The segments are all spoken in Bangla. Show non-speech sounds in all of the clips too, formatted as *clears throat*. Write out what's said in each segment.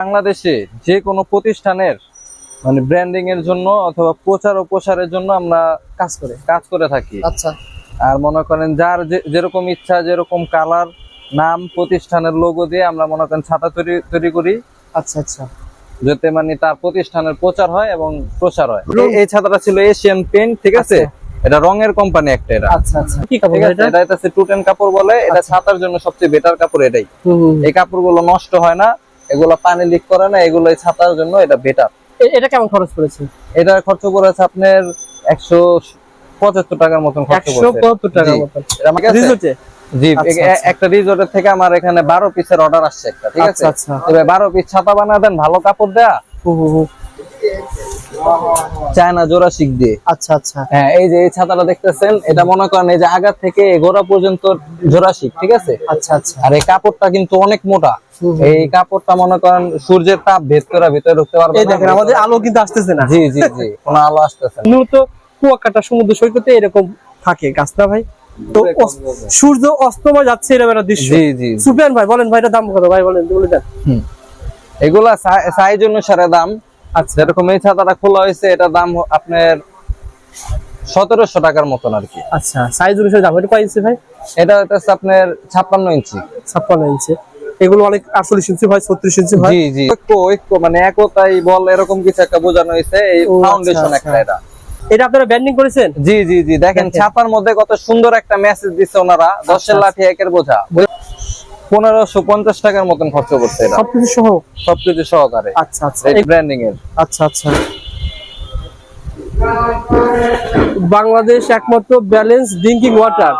বাংলাদেশে যে কোনো প্রতিষ্ঠানের মানে ব্র্যান্ডিং এর জন্য অথবা প্রচার ও প্রসারের জন্য আমরা কাজ করে কাজ করে থাকি। আচ্ছা। আর মনে করেন যার যেরকম ইচ্ছা যেরকম কালার নাম প্রতিষ্ঠানের লোগো দিয়ে আমরা মনে করেন ছাতা তৈরি তৈরি করি। আচ্ছা আচ্ছা। যাতে মানে তার প্রতিষ্ঠানের প্রচার হয় এবং প্রসার হয়। এই- ছাতাটা ছিল এশিয়ান পেন্ট ঠিক আছে? এটা রঙের কোম্পানি একটা এটা। আচ্ছা আচ্ছা। কি কাপড় এটা এটা হচ্ছে টুটেন কাপড় বলে। এটা ছাতার জন্য সবচেয়ে বেটার কাপড় এটাই। এই কাপড়গুলো নষ্ট হয় না। এগুলো পানি লিক করে না এগুলো ছাতার জন্য এটা বেটার এটা কেমন খরচ পড়েছে? এটা খরচ করেছে আপনার একশো পঁচাত্তর টাকার মতন খরচ টাকার জি। আচ্ছা, আচ্ছা। একটা রিজোর্টের থেকে আমার এখানে বারো পিসের অর্ডার আসছে একটা ঠিক আছে? আচ্ছা। এবার বারো পিস ছাতা বানা দেন ভালো কাপড় দেয়া। চায়না জোড়া শিখ দিয়ে। আচ্ছা আচ্ছা। হ্যাঁ এই যে এই ছাতাটা দেখতেছেন এটা মনে করেন এই যে আগা থেকে গোড়া পর্যন্ত জোড়া শিখ ঠিক আছে? আচ্ছা আচ্ছা। আর এই কাপড়টা কিন্তু অনেক মোটা। এই কাপড়টা মনে করেন সূর্যের তাপ ভেদ করে ভিতরে ঢুকতে পারবে এই দেখেন আমাদের আলো কিন্তু আসতেছে না। জি জি জি কোনো আলো আসতেছে না। মূলত কুয়াকাটা সমুদ্র সৈকতে এরকম থাকে গাছটা ভাই? তো সূর্য অস্তময় যাচ্ছে এরকম একটা দৃশ্য। জি জি। সুপিয়ান ভাই বলেন ভাই এটা দাম কত? ভাই বলেন বলে দেন। হুম। এগুলা সাইজ অনুসারে দাম। আচ্ছা যেরকম এই ছাতাটা খোলা হয়েছে এটা দাম আপনার সতেরোশো টাকার মতন আর কি। আচ্ছা সাইজ অনুসারে দাম এটা কয় ইঞ্চি ভাই? এটা হচ্ছে আপনার ছাপ্পান্ন ইঞ্চি। ছাপ্পান্ন ইঞ্চি। এগুলো অনেক আটচল্লিশ ইঞ্চি হয় ছত্রিশ ইঞ্চি হয়? জি জি। ঐক্য ঐক্য মানে একতাই বল এরকম কিছু একটা বোঝানো হয়েছে এই আচ্ছা, ফাউন্ডেশন একটা আচ্ছা। এটা এটা আপনারা ব্যান্ডিং করেছেন? জি জি জি। দেখেন দেখেন। ছাপার মধ্যে কত সুন্দর একটা মেসেজ দিচ্ছে ওনারা দশের আচ্ছা। লাঠি একের বোঝা। পনেরোশো পঞ্চাশ টাকার মতন খরচ করছে সবকিছু সহ? সবকিছু সহকারে। আচ্ছা আচ্ছা। এই ব্র্যান্ডিং এর আচ্ছা আচ্ছা। বাংলাদেশ একমাত্র ব্যালেন্স ড্রিঙ্কিং ওয়াটার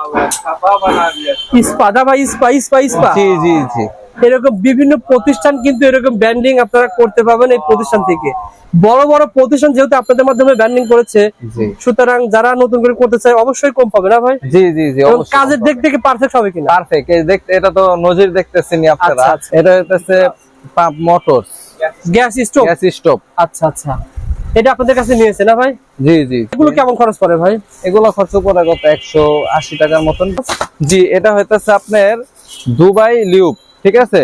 ইস্পা দাবা ইস্পা ইস্পা ইস্পা। জি জি জি। এরকম বিভিন্ন প্রতিষ্ঠান কিন্তু এরকম ব্যান্ডিং আপনারা করতে পারবেন এই প্রতিষ্ঠান থেকে। বড় বড় প্রতিষ্ঠান যেহেতু আপনাদের মাধ্যমে ব্যান্ডিং করেছে সুতরাং যারা নতুন করে করতে চায় অবশ্যই কম পাবে না ভাই? জি জি জি কাজের দিক থেকে পারফেক্ট হবে কিনা? পারফেক্ট এই দেখতে এটা তো নজির দেখতেছেন আপনারা। আচ্ছা, আচ্ছা। এটা হচ্ছে pump motors gas stove gas stove আচ্ছা আচ্ছা। এটা আপনাদের কাছে নিয়েছে না ভাই? জি জি এগুলো কেমন খরচ পড়ে ভাই? এগুলো খরচ পড়ে কত একশো আশি টাকার মতন। জি এটা হইতেছে আপনার দুবাই লিউব ঠিক আছে?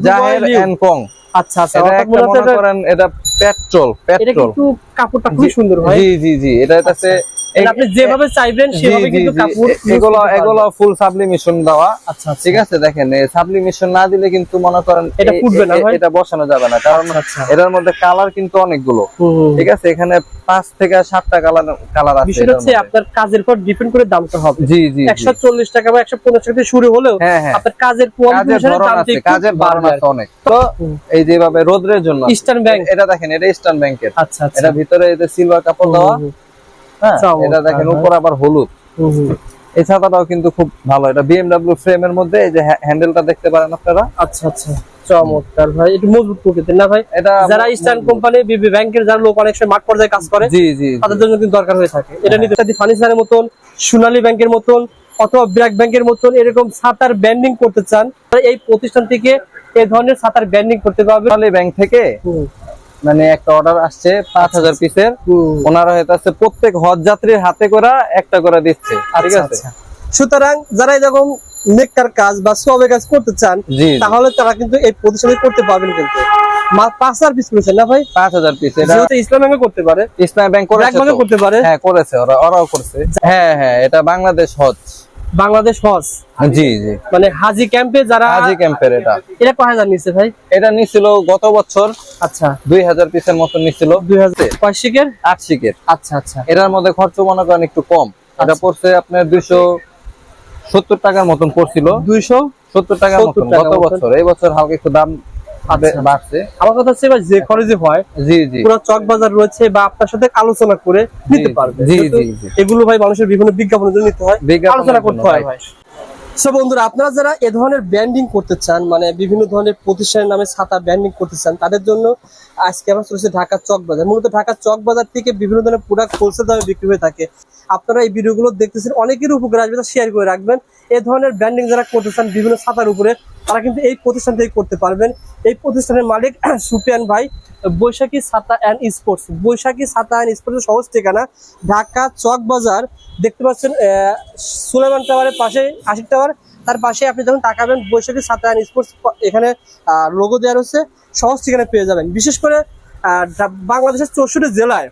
জাহের এন্ড কং। আচ্ছা আচ্ছা এটা অর্থাৎ মনে এটা- করেন এটা পেট্রোল এটা পেট্রোল। কিন্তু কাপড়টা খুব সুন্দর হয়। জি জি জি এটা এটা আপনি যেভাবে চাইবেন সেভাবে জি, কিন্তু কাপড় এগুলো এগুলো ফুল সাবলিমেশন দেওয়া। আচ্ছা আচ্ছা। ঠিক আছে দেখেন সাবলিমেশন না দিলে কিন্তু মনে করেন এটা ফুটবে না ভাই? এটা বসানো যাবে না। কারণ আচ্ছা, আচ্ছা। এটার মধ্যে কালার কিন্তু অনেকগুলো। হুম, হুম। ঠিক আছে এখানে পাঁচ থেকে সাতটা কালার কালার আছে বিষয়টা হচ্ছে আপনার কাজের পর ডিপেন্ড করে দামটা হবে। জি জি জি। একশো চল্লিশ টাকা বা টাকা থেকে শুরু হলেও হ্যাঁ হ্যাঁ। আপনার কাজের কোয়ালিটি অনুসারে আছে কাজের ধরন আছে অনেক। তো এই যেভাবে রোদ্রের জন্য ইস্টার্ন ব্যাংক এটা দেখেন এটা ইস্টার্ন ব্যাংকের আচ্ছা এটা ভিতরে সিলভার কাপড় দেওয়া। হ্যাঁ এটা দেখেন। উপর আবার হলুদ। এই ছাতাটাও কিন্তু খুব ভালো। এটা বিএমডব্লিউ ফ্রেমের মধ্যে এই যে হ্যান্ডেলটা দেখতে পারেন আপনারা। আচ্ছা আচ্ছা। চমৎকার ভাই একটু মজবুত প্রকৃতির। না ভাই এটা যারা ইস্টার্ন কোম্পানি বিবি ব্যাংকের যারা লোক অনেক সময় মাঠ পর্যায়ে কাজ করে জি জি। তাদের জন্য কিন্তু দরকার হয়ে থাকে। এটা নিতে ফার্নিচারের মতন সোনালী ব্যাংকের মতন অথবা ব্র্যাক ব্যাংকের মতন এরকম ছাতার ব্যান্ডিং করতে চান এই প্রতিষ্ঠান থেকে এই ধরনের ছাতার ব্যান্ডিং করতে পারবে। ব্যাংক থেকে মানে একটা অর্ডার আসছে পাঁচ হাজার পিসের হুম। ওনারা হইতাছে প্রত্যেক হজ যাত্রীর হাতে করে একটা করে দিচ্ছে ঠিক আচ্ছা, আছে? আচ্ছা। সুতরাং যারা এরকম নেককার কাজ বা সবে কাজ করতে চান। তাহলে তারা কিন্তু এই প্রতিষ্ঠানে করতে পারবেন কিন্তু। মা- পাঁচ হাজার পিস না ভাই? পাঁচ হাজার পিস ইসলাম ব্যাংকে করতে পারে। ইসলামী ব্যাংক? করতে পারে। হ্যাঁ করেছে। ওরা ওরাও করছে। হ্যাঁ হ্যাঁ এটা বাংলাদেশ হজ। বাংলাদেশ হজ। জি জি। মানে হাজি ক্যাম্পে যারা হাজি ক্যাম্পের এটা। এটা কয় হাজার নিচ্ছে ভাই? এটা নিছিল গত বছর আচ্ছা। দুই হাজার পিসের মতো নিছিল। দুই হাজার কয়শিকের আট শিকের। আচ্ছা আচ্ছা। এটার মধ্যে খরচ মনে করেন একটু কম। এটা আচ্ছা। পড়ছে আপনার দুইশো সত্তর টাকার মতন পড়ছিল। দুইশো সত্তর টাকার 70 মতন গত বছর। এই বছর হালকা একটু দাম বাড়ছে। আমার কথা হচ্ছে এবার যে খরচে হয় জি জি। পুরো চক বাজার রয়েছে বা আপনার সাথে আলোচনা করে নিতে পারবে। জি, জি, জি। এগুলো ভাই মানুষের বিভিন্ন বিজ্ঞাপনের জন্য নিতে হয় আলোচনা করতে হয় ভাই। সো বন্ধুরা আপনারা যারা এ ধরনের ব্যান্ডিং করতে চান মানে বিভিন্ন ধরনের প্রতিষ্ঠানের নামে ছাতা ব্যান্ডিং করতে চান তাদের জন্য আজকে আমরা চলেছি ঢাকা চক বাজার। মূলত ঢাকা চক বাজার থেকে বিভিন্ন ধরনের প্রোডাক্ট হোলসেল দামে বিক্রি হয়ে থাকে। আপনারা এই ভিডিওগুলো দেখতেছেন অনেকের উপকার আসবে শেয়ার করে রাখবেন। এ ধরনের ব্র্যান্ডিং যারা করতে চান বিভিন্ন ছাতার উপরে তারা কিন্তু এই প্রতিষ্ঠান থেকে করতে পারবেন। এই প্রতিষ্ঠানের মালিক *clears throat* সুপিয়ান ভাই বৈশাখী ছাতা অ্যান্ড স্পোর্টস। বৈশাখী ছাতা অ্যান্ড স্পোর্টস সহজ ঠিকানা ঢাকা চক বাজার। দেখতে পাচ্ছেন সুলেমান টাওয়ারের পাশে আশিক টাওয়ার। তার পাশে আপনি যখন তাকাবেন বৈশাখী ছাতা অ্যান্ড স্পোর্টস এখানে লোগো দেওয়া রয়েছে। সহজ ঠিকানা পেয়ে যাবেন। বিশেষ করে বাংলাদেশের চৌষট্টি জেলায়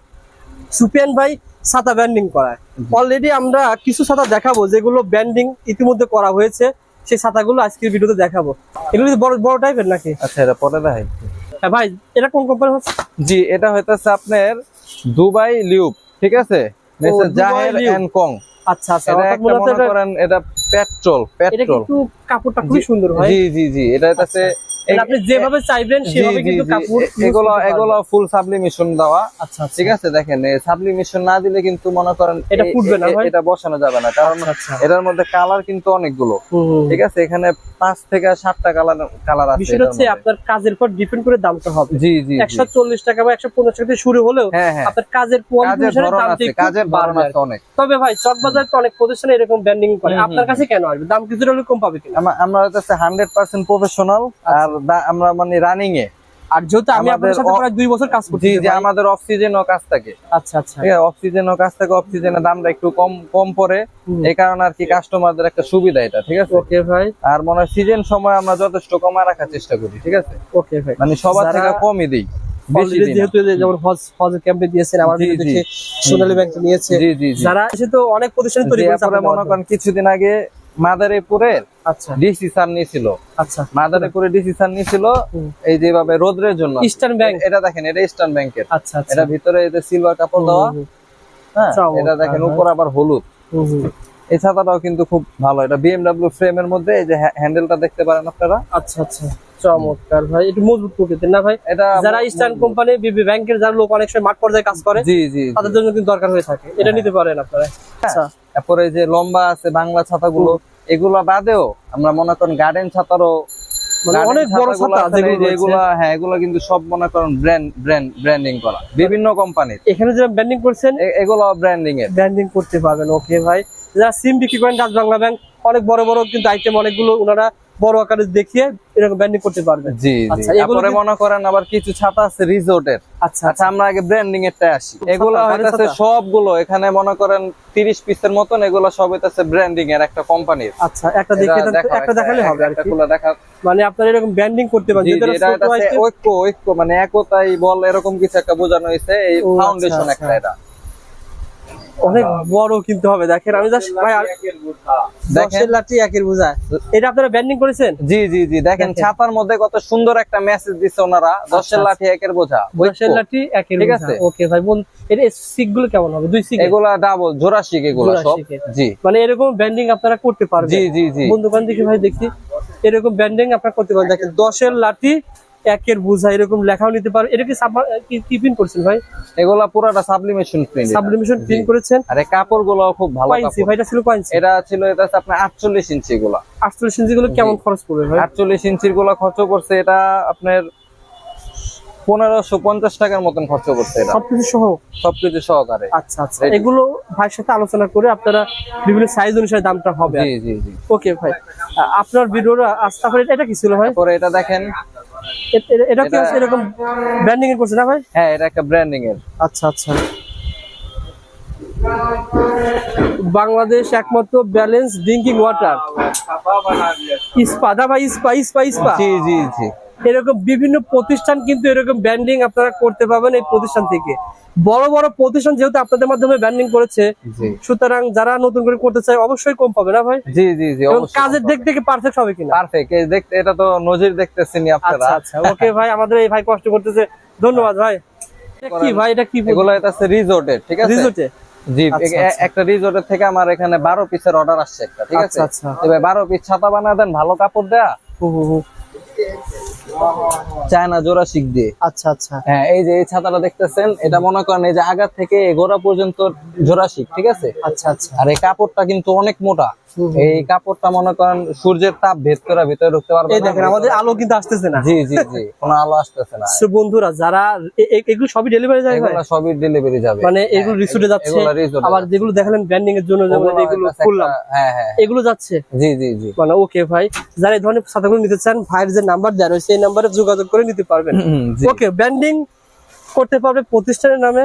সুপিয়ান ভাই ছাতা ব্যান্ডিং করায়। অলরেডি আমরা কিছু ছাতা দেখাবো যেগুলো ব্যান্ডিং ইতিমধ্যে করা হয়েছে। সেই ছাতাগুলো আজকের ভিডিওতে দেখাবো। এগুলো বড় বড় টাইপের নাকি? আচ্ছা এটা পরে দেখাই। হ্যাঁ ভাই এটা কোন কোম্পানি হচ্ছে? জি এটা হইতাছে আপনার দুবাই লিউপ ঠিক আছে? জাহের এন্ড কং আচ্ছা আচ্ছা এটা পেট্রোল এটা পেট্রোল কিন্তু কাপড়টা খুব সুন্দর হয় জি জি জি এটা হইতাছে মানে আপনি যেভাবে চাইবেন সেভাবে কিন্তু কাপড় এগুলো এগুলো ফুল সাবলিমেশন দেওয়া। আচ্ছা আচ্ছা। ঠিক আছে দেখেন সাবলিমেশন না দিলে কিন্তু মনে করেন এটা ফুটবে না ভাই? এটা বসানো যাবে না। কারণ আচ্ছা, আচ্ছা। এটার মধ্যে কালার কিন্তু অনেকগুলো। হুম, হুম। ঠিক আছে এখানে পাঁচ থেকে সাতটা কালার কালার আছে বিষয়টা হচ্ছে আপনার কাজের পর ডিপেন্ড করে দামটা হবে। জি জি জি। একশো চল্লিশ টাকা বা টাকা শুরু হলেও হ্যাঁ হ্যাঁ। আপনার কাজের কোয়ালিটি। অনেক। তবে ভাই চকবাজার তো অনেক প্রতিষ্ঠানে এরকম করে। আপনার কাছে কেন আসবে? দাম কিছুটা হলে কম পাবে কিনা? আমরা হচ্ছে হান্ড্রেড পার্সেন্ট প্রফেশনাল আচ্ছা। আর দা- আমরা মানে রানিং এ। আর যেহেতু আমি আপনার আমাদের সাথে প্রায় দুই বছর কাজ করছি জি আমাদের অফ সিজনও কাজ থাকে। আচ্ছা আচ্ছা। ঠিক আছে অফ সিজনও কাজ থাকে অফ সিজনের দামটা একটু কম কম পড়ে। এই কারণে আর কি কাস্টমারদের একটা সুবিধা এটা ঠিক আছে? ওকে ভাই। আর মনে হয় সিজন সময় আমরা যথেষ্ট রাখার চেষ্টা করি ঠিক আছে? ওকে ভাই। মানে সবার থেকে কমই দিই যেমন হজ ক্যাম্পে দিয়েছেন আমার সোনালী ব্যাংক নিয়েছে। যারা তো অনেক প্রতিষ্ঠান তৈরি আপনাদের মনে করেন কিছুদিন আগে মাদারীপুরের আচ্ছা। ডিসি স্যার নিয়েছিল। আচ্ছা। মাদারীপুরে ডিসি নিয়েছিল এই যেভাবে রোদ্রের জন্য। ইস্টার্ন ব্যাংক এটা দেখেন এটা ইস্টার্ন ব্যাংকের আচ্ছা আচ্ছা। এটা ভিতরে এই যে সিলভার কাপড় দেওয়া। হ্যাঁ এটা দেখেন হ্যাঁ। উপর আবার হলুদ। এই ছাতাটাও কিন্তু খুব ভালো। এটা বিএমডব্লিউ ফ্রেমের মধ্যে এই যে হ্যান্ডেলটা দেখতে পারেন আপনারা। আচ্ছা আচ্ছা। চমৎকার ভাই একটু মজবুত প্রকৃতির। না ভাই এটা যারা ইস্টার্ন কোম্পানি বিবি ব্যাংকের যারা লোক অনেক সময় মাঠ পর্যায়ে কাজ করে জি জি জি। তাদের জন্য কিন্তু দরকার হয়ে থাকে। এটা নিতে পারেন আপনারা। আচ্ছা। তারপরে যে লম্বা আছে বাংলা ছাতাগুলো এগুলা বাদেও আমরা মনে করেন গার্ডেন ছাতারও মানে অনেক বড় ছাতা যেগুলো হ্যাঁ এগুলো কিন্তু সব মনে করেন ব্র্যান্ড ব্র্যান্ড ব্র্যান্ডিং করা। বিভিন্ন কোম্পানির এখানে যে করছেন? এগুলো ব্র্যান্ডিং এর ব্র্যান্ডিং করতে পারবেন ওকে ভাই। যারা সিম বিক্রি করেন ডাচ বাংলা ব্যাংক অনেক বড় বড় কিন্তু আইটেম অনেকগুলো ওনারা বড় আকারে দেখিয়ে এরকম ব্যান্ডিং করতে পারবেন। জি জি। আচ্ছা, তারপরে মনে করেন আবার কিছু ছাতা আছে রিসোর্টের। আচ্ছা আচ্ছা। আমরা আগে ব্র্যান্ডিং এরটাই আসি। এগুলো হইতাছে সবগুলো এখানে মনে করেন 30 পিসের মতন এগুলো সব হইতাছে ব্র্যান্ডিং এর একটা কোম্পানির আচ্ছা একটা দেখে একটা দেখালে হবে আর একটা কি। খুলে দেখা মানে আপনারা এরকম ব্যান্ডিং করতে জি, যেটা ঐক্য ঐক্য মানে একতাই বল এরকম কিছু একটা বোঝানো হয়েছে এই আচ্ছা, ফাউন্ডেশন আচ্ছা। একটা এটা। অনেক বড় কিন্তু হবে দেখেন আমি জাস্ট ভাই দেখেন দশের লাঠি একের বোঝায় এটা আপনারা ব্যান্ডিং করেছেন? জি জি জি দেখেন। ছাতার মধ্যে কত সুন্দর একটা মেসেজ দিচ্ছে ওনারা দশের আচ্ছা। লাঠি একের বোঝা দশের ঐক্য। লাঠি একের ঠিক আছে। ওকে ভাই বোন এর সিকগুলো কেমন হবে? দুই সিক এগুলা ডাবল জোড়াশিক এগুলা সব। জি। মানে এরকম ব্যান্ডিং আপনারা করতে পারবেন। জি জি জি। বন্ধু বান্ধব ভাই দেখি। এরকম ব্যান্ডিং আপনারা করতে পারেন দেখেন দশের লাঠি একের বোঝা এরকম লেখাও নিতে পারেন এটা কি কি প্রিন্ট করছেন ভাই? এগুলা পুরাটা সাবলিমেশন প্রিন্ট সাবলিমেশন প্রিন্ট করেছেন? আর এই কাপড়গুলো খুব ভালো কাপড়। ভাইটা ছিল কয়েন্সি এটা ছিল এটা আপনার আটচল্লিশ ইঞ্চি এগুলা। আটচল্লিশ ইঞ্চি গুলো কেমন খরচ পড়বে ভাই? আটচল্লিশ ইঞ্চিরগুলা খরচ করছে এটা আপনার পনেরোশো পঞ্চাশ টাকার মতন খরচ করছে এটা। সবকিছু সহ? সবকিছু সহকারে। আচ্ছা আচ্ছা। এগুলো ভাইয়ের সাথে আলোচনা করে আপনারা বিভিন্ন সাইজ অনুসারে দামটা হবে। জি জি জি। ওকে ভাই। আপনার ভিডিওটা আস্থা করে এটা কি ছিল ভাই? পরে এটা দেখেন এটা কি আছে? এরকম ব্র্যান্ডিং এর করছে না ভাই? হ্যাঁ এটা একটা ব্র্যান্ডিং এর। আচ্ছা আচ্ছা। বাংলাদেশ একমাত্র ব্যালেন্স ড্রিঙ্কিং ওয়াটার ইস্পা দা ভাই ইস্পা ইস্পা ইস্পা। জি জি জি। এরকম বিভিন্ন প্রতিষ্ঠান কিন্তু এরকম ব্যান্ডিং আপনারা করতে পারবেন এই প্রতিষ্ঠান থেকে। বড় বড় প্রতিষ্ঠান যেহেতু আপনাদের মাধ্যমে ব্যান্ডিং করেছে সুতরাং যারা নতুন করে করতে চায় অবশ্যই কম পাবে না ভাই? জি জি জি কাজের দিক থেকে পারফেক্ট হবে কিনা? পারফেক্ট এই দেখতে এটা তো নজির দেখতেছেনই আপনারা। আচ্ছা আচ্ছা ওকে ভাই আমাদের এই ভাই কষ্ট করতেছে। ধন্যবাদ ভাই। কি ভাই এটা কি এগুলো এটা আছে রিসোর্টের ঠিক আছে? রিজোর্টে জি আচ্ছা, আচ্ছা। একটা রিসোর্টের থেকে আমার এখানে বারো পিসের অর্ডার আসছে একটা ঠিক আছে? আচ্ছা, আচ্ছা। এবার বারো পিস ছাতা বানা দেন ভালো কাপড় দেয়া। চায়না জোড়া শিখ দিয়ে। আচ্ছা আচ্ছা। হ্যাঁ এই যে এই ছাতাটা দেখতেছেন এটা মনে করেন এই যে আগা থেকে গোড়া পর্যন্ত জোড়া শিখ ঠিক আছে? আচ্ছা আচ্ছা। আর এই কাপড়টা কিন্তু অনেক মোটা। এই কাপড়টা মনে করেন সূর্যের তাপ ভেদ করে ভিতরে ঢুকতে পারবে এই দেখেন আমাদের আলো কিন্তু আসতেছে না। জি জি জি কোনো আলো আসতেছে না। বন্ধুরা যারা এগুলো সবই ডেলিভারি যায় এগুলো সবই ডেলিভারি যাবে। মানে এগুলো রিসোর্টে যাচ্ছে আবার যেগুলো দেখালেন ব্র্যান্ডিং এর জন্য যেমন এগুলো খুললাম হ্যাঁ হ্যাঁ। এগুলো যাচ্ছে। জি জি জি। মানে ওকে ভাই যারা এই ধরনের ছাতাগুলো নিতে চান ভাইয়ের যে নাম্বার দেওয়া রয়েছে এই নাম্বারে যোগাযোগ করে নিতে পারবেন। ওকে ব্র্যান্ডিং করতে পারবে প্রতিষ্ঠানের নামে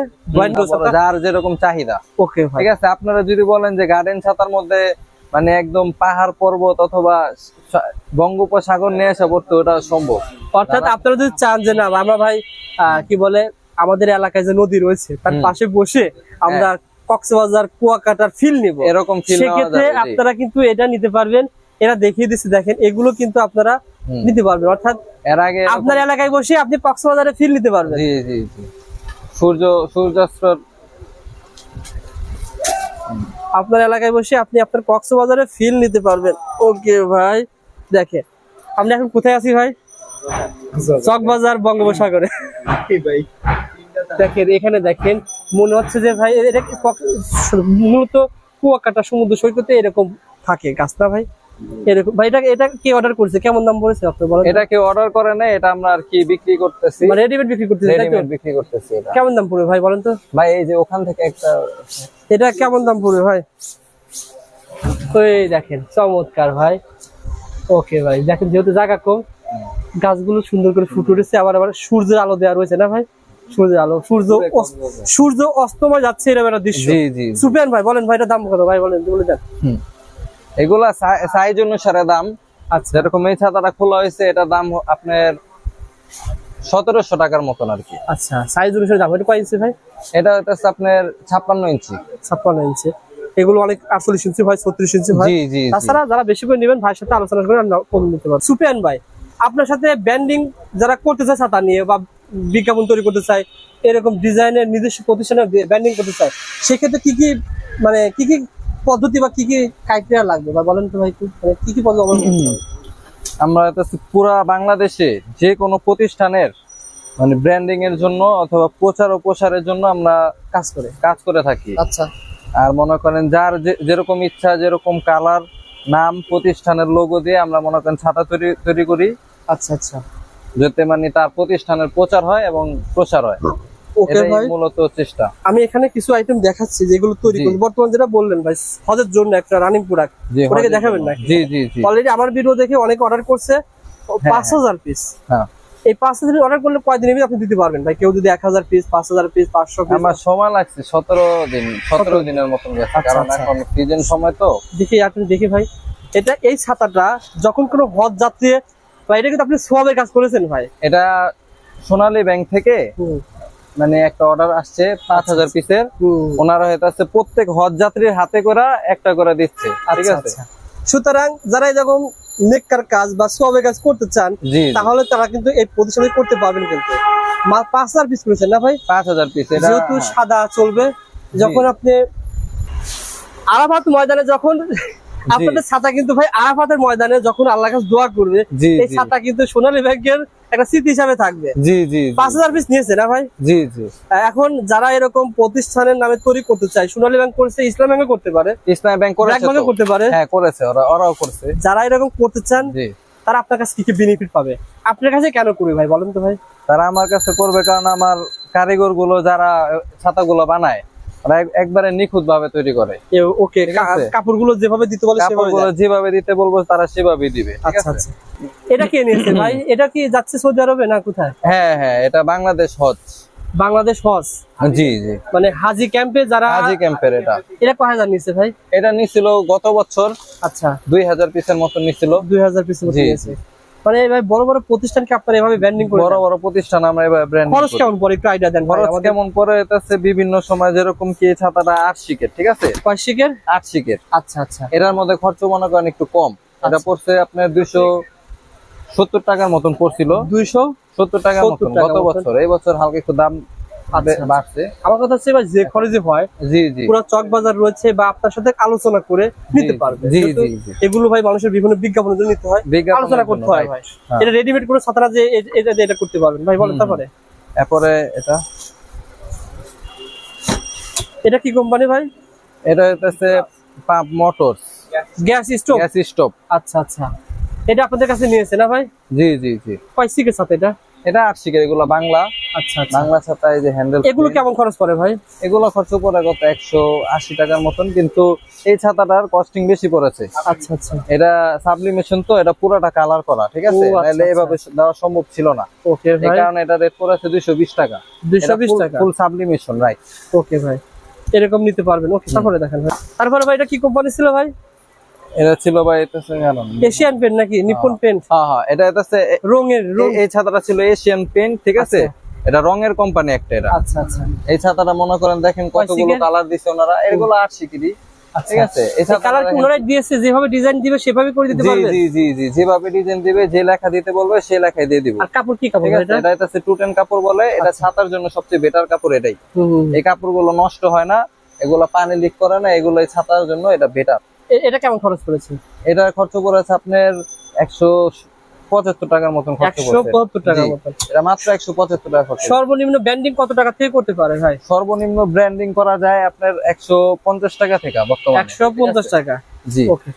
যার যেরকম চাহিদা। ওকে ভাই। ঠিক আছে আপনারা যদি বলেন যে গার্ডেন ছাতার মধ্যে মানে একদম পাহাড় পর্বত অথবা বঙ্গোপসাগর নিয়ে আসা পড়তে ওটা সম্ভব। অর্থাৎ আপনারা যদি চান যে না আমরা ভাই কি বলে আমাদের এলাকায় যে নদী রয়েছে তার পাশে বসে আমরা কক্সবাজার কুয়াকাটার ফিল নিব। এরকম সেক্ষেত্রে আপনারা কিন্তু এটা নিতে পারবেন। এরা দেখিয়ে দিচ্ছে দেখেন এগুলো কিন্তু আপনারা নিতে পারবেন। অর্থাৎ এর আগে আপনার এলাকায় বসে আপনি কক্সবাজারে ফিল নিতে পারবেন। জি জি জি। সূর্য সূর্যাস্ত আপনার এলাকায় বসে আপনি আপনার কক্সবাজারে ফিল নিতে পারবেন। ওকে ভাই দেখেন আপনি এখন কোথায় আছি ভাই? চকবাজার বঙ্গোপসাগরে। দেখেন এখানে দেখেন মনে হচ্ছে যে ভাই এটা কি কক্স- মূলত কুয়াকাটা সমুদ্র সৈকতে এরকম থাকে গাছটা ভাই। এরকম ভাই এটা এটা কি অর্ডার করেছে? কেমন দাম বলেছে আপনি বলেন এটা অর্ডার করে না এটা আমরা আর কি বিক্রি করতেছি। মানে রেডিমেড বিক্রি করতেছে রেডিমেড বিক্রি করতেছি এটা। কেমন দাম পড়বে ভাই বলেন তো? ভাই এই যে ওখান থেকে একটা এটা কেমন দাম পড়বে ভাই? ওই দেখেন চমৎকার ভাই। ওকে ভাই দেখেন যেহেতু জায়গা কম গাছগুলো সুন্দর করে ফুটে উঠেছে আবার আবার সূর্যের আলো দেওয়া রয়েছে না ভাই? সূর্যের আলো সূর্য সূর্য অস্তময় যাচ্ছে এরকম একটা দৃশ্য। সুপিয়ান ভাই বলেন ভাই এটা দাম কত? ভাই বলেন বলে দেন। এগুলা সাইজ অনুসারে দাম। আচ্ছা। যেরকম এই ছাতাটা খোলা হয়েছে এটা দাম আপনার সতেরোশো টাকার মতন আর কি। আচ্ছা সাইজ অনুসারে দাম। এটা কয় ইঞ্চি ভাই? এটা হচ্ছে আপনার ছাপ্পান্ন ইঞ্চি ছাপ্পান্ন ইঞ্চি এগুলো অনেক আটচল্লিশ ইঞ্চি হয় ছত্রিশ ইঞ্চি হয় জি জি জি। তাছাড়া যারা বেশি করে নেবেন ভাইয়ের সাথে আলোচনা করে কম নিতে পারব। সুপিয়ান ভাই আপনার সাথে ব্যান্ডিং যারা করতে চায় ছাতা নিয়ে বা বিজ্ঞাপন তৈরি করতে চায় এরকম ডিজাইনের নিজস্ব প্রতিষ্ঠানে ব্যান্ডিং করতে চায় সেক্ষেত্রে কি কি মানে কি কি পদ্ধতি বা কি কি ক্রাইটেরিয়া লাগবে? বা বলেন তো ভাই একটু মানে কি কি পদ্ধতি অবলম্বন *clears throat* আমরা পুরা বাংলাদেশে যে কোনো প্রতিষ্ঠানের মানে ব্র্যান্ডিং এর জন্য অথবা প্রচার ও প্রসারের জন্য আমরা কাজ করে। কাজ করে থাকি। আচ্ছা। আর মনে করেন যার যেরকম ইচ্ছা যেরকম কালার নাম প্রতিষ্ঠানের লোগো দিয়ে আমরা মনে করেন ছাতা তৈরি তৈরি করি। আচ্ছা আচ্ছা। যাতে মানে তার প্রতিষ্ঠানের প্রচার হয় এবং প্রসার হয়। ওকে ভাই। মূলত চেষ্টা। আমি এখানে কিছু আইটেম দেখাচ্ছি যেগুলো তৈরি। করছি বর্তমান যেটা বললেন ভাই হজের জন্য একটা রানিং প্রোডাক্ট ওটাকে দেখাবেন? জি জি জি। অলরেডি আমার ভিডিও দেখে অনেকে অর্ডার করছে। পাঁচ হাজার পিস হ্যাঁ। এই পাঁচ হাজার অর্ডার করলে কয়দিনের ভিতরে আপনি দিতে পারবেন ভাই? কেউ যদি এক হাজার পিস পাঁচ হাজার পিস পাঁচশো পিস আমার সময় লাগছে সতেরো দিন সতেরো দিনের মতন গেছে আচ্ছা, কারণ আচ্ছা। এখন সিজন সময় তো। দেখি আপনি দেখি ভাই। এটা এই ছাতাটা যখন কোনো হজ যাত্রী বা এটা কিন্তু আপনি সোয়াবের কাজ করেছেন ভাই। এটা সোনালী ব্যাংক থেকে মানে একটা অর্ডার আসছে পাঁচ হাজার পিসের হুম। ওনারা হইতাছে প্রত্যেক হজ যাত্রীর হাতে করে একটা করে দিচ্ছে। ঠিক আচ্ছা, আছে? আচ্ছা। সুতরাং যারা এরকম নেককার কাজ বা সবে কাজ করতে চান। তাহলে তারা কিন্তু এই প্রতিষ্ঠানে করতে পারবেন কিন্তু। পাঁচ হাজার পিস করেছেন না ভাই? পাঁচ হাজার পিস যেহেতু সাদা চলবে যখন আপনি আরাফাত ময়দানে যখন আপনাদের ছাতা কিন্তু ভাই আরাফাতের ময়দানে যখন আল্লাহ কাছে দোয়া করবে এই ছাতা কিন্তু সোনালী ব্যাংকের একটা স্মৃতি হিসাবে থাকবে। জি জি পাঁচ হাজার পিস নিয়েছে না ভাই? জি জি। এখন যারা এরকম প্রতিষ্ঠানের নামে তৈরি করতে চায় সোনালী ব্যাংক করেছে ইসলাম ব্যাংকে করতে পারে। ইসলাম ব্যাংক করতে পারে। হ্যাঁ করেছে ওরা ওরাও করছে। যারা এরকম করতে চান জি। তারা আপনার কাছে কি কি বেনিফিট পাবে? আপনার কাছে কেন করবে ভাই বলেন তো ভাই। তারা আমার কাছে করবে কারণ আমার কারিগরগুলো যারা ছাতাগুলো বানায় ওরা একবারে নিখুঁত ভাবে তৈরি করে। ওকে কাপড়গুলো যেভাবে দিতে বলে সেভাবে যেভাবে দিতে বলব তারা সেভাবেই দিবে আচ্ছা আচ্ছা। এটা কে নিয়েছে ভাই? এটা কি যাচ্ছে সৌদি আরবে না কোথায়? হ্যাঁ হ্যাঁ এটা বাংলাদেশ হজ। বাংলাদেশ হজ। জি জি। মানে হাজি ক্যাম্পে যারা হাজি ক্যাম্পের এটা। এটা কয় হাজার নিচ্ছে ভাই? এটা নিছিল গত বছর আচ্ছা। দুই হাজার পিসের মতো নিছিল দুই হাজার পিসের মতো নিয়েছে। মানে বড় বড় প্রতিষ্ঠানকে আপনারা এভাবে ব্র্যান্ডিং করে বড় বড় প্রতিষ্ঠান আমরা এবার ব্র্যান্ড খরচ কেমন পড়ে? একটু আইডিয়া দেন খরচ কেমন পড়ে? এটাছে বিভিন্ন সময় যেরকম কি ছাতাটা আট শিকের ঠিক আছে? কয়শিকের আট শিকের। আচ্ছা আচ্ছা। এটার মধ্যে খরচ মনে করেন একটু কম। এটা আচ্ছা। পড়ছে আপনার দুইশো সত্তর টাকার মতন পড়ছিল। দুইশো সত্তর টাকার 70 মতন গত বছর। এই বছর হালকা একটু দাম বাড়ছে। আমার কথা হচ্ছে ভাই যে খরচে হয় জি জি। পুরো চক বাজার রয়েছে বা আপনার সাথে আলোচনা করে নিতে পারবে। জি জি জি। এগুলো ভাই মানুষের বিভিন্ন বিজ্ঞাপনের জন্য নিতে হয় আলোচনা করতে হয় ভাই। এটা রেডিমেড করে ছাতারা যে এটা এটা করতে পারবেন। ভাই বলেন হুম, তারপরে। এটা? এটা কি কোম্পানি ভাই? এটা হচ্ছে pump motors. Gas stove? Gas stove. আচ্ছা আচ্ছা। এটা আপনাদের কাছে নিয়েছে না ভাই? জি জি জি। কয় সিকের সাথে এটা? এটা আট শিকের এগুলো বাংলা। আচ্ছা আচ্ছা। বাংলা ছাতা এই যে হ্যান্ডেল এগুলো কেমন খরচ পড়ে ভাই? এগুলো খরচ পড়ে কত একশো আশি টাকার মতন কিন্তু এই ছাতাটার কস্টিং বেশি পড়েছে। আচ্ছা আচ্ছা। এটা সাবলিমেশন তো এটা পুরোটা কালার করা ঠিক আছে? আচ্ছা, আচ্ছা। এভাবে দেওয়া সম্ভব ছিল না। ওকে এই ভাই। কারণে এটা রেট পড়েছে দুইশো বিশ টাকা। দুইশো বিশ টাকা? ফুল সাবলিমেশন রাইট ওকে ভাই। এরকম নিতে পারবেন। ওকে তারপরে দেখেন ভাই তারপরে ভাই এটা কি কোম্পানি ছিল ভাই? এটা ছিল ভাই এটা এশিয়ান পেন্ট নাকি? নিপন পেন্ট হ্যাঁ হ্যাঁ এটা এটা রঙের এই- এই ছাতাটা ছিল এশিয়ান পেন্ট ঠিক আছে? এটা রঙের কোম্পানি একটা এটা। আচ্ছা আচ্ছা। এই ছাতাটা মনে করেন দেখেন কতগুলো কালার দিছে ওনারা এগুলো আট শিকিরি ঠিক আছে? কালার পুনরায় দিয়েছে? যেভাবে ডিজাইন দিবে সেভাবে করে দিতে পারবে? জি জি জি যেভাবে ডিজাইন দিবে যে লেখা দিতে বলবে সেই লেখাই দিয়ে দিব। আর কাপড় কি কাপড় এটা? এটা হচ্ছে টু কাপড় বলে এটা ছাতার জন্য সবচেয়ে বেটার কাপড় এটাই। এই কাপড়গুলো নষ্ট হয় না এগুলো পানি লিক করে না এগুলো ছাতার জন্য এটা বেটার এটা কেমন খরচ করেছে এটা খরচ করেছে আপনার একশো পঁচাত্তর টাকার মতন একশো পঁচাত্তর টাকার মতন। এটা মাত্র একশো পঁচাত্তর টাকা সর্বনিম্ন ব্র্যান্ডিং কত টাকা থেকে করতে পারে ভাই? সর্বনিম্ন ব্র্যান্ডিং করা যায় আপনার একশো পঞ্চাশ টাকা থেকে বর্তমানে। একশো পঞ্চাশ টাকা? জি। ওকে